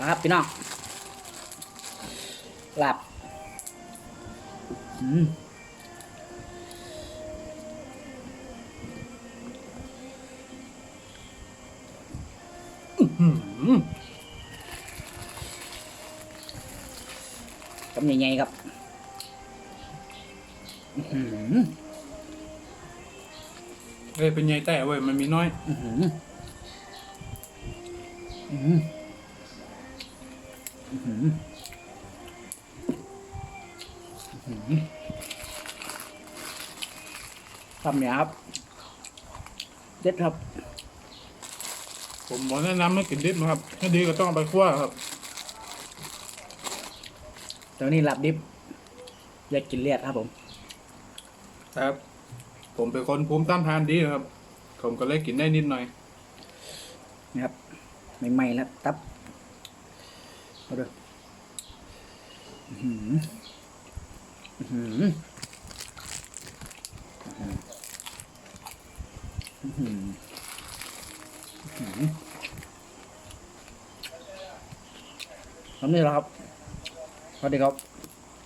มาครับพี่น้องหลับอืมอื้อหือคำใหญ่ๆครับอื้อหือเอ้ยเป็นไงแต่เว้ย มันมีน้อย อื้อ หืออื้อหืออื้อหืออื้อหือคำเนี้ยครับ เด็ดครับ ผมบอกแนะนำให้กินดิบนะครับ ถ้าดีก็ต้องเอาไปคั่วครับตอนนี้หลับดิบอยากกินเลียดครับผม ครับ ผมเป็นคนภูมิต้านทานดีนะครับ ผมก็เลยกินได้นิดหน่อย นะครับ ใหม่ๆแล้วตับ เอาเลยทำนี่แหละครับสวัสดีครับ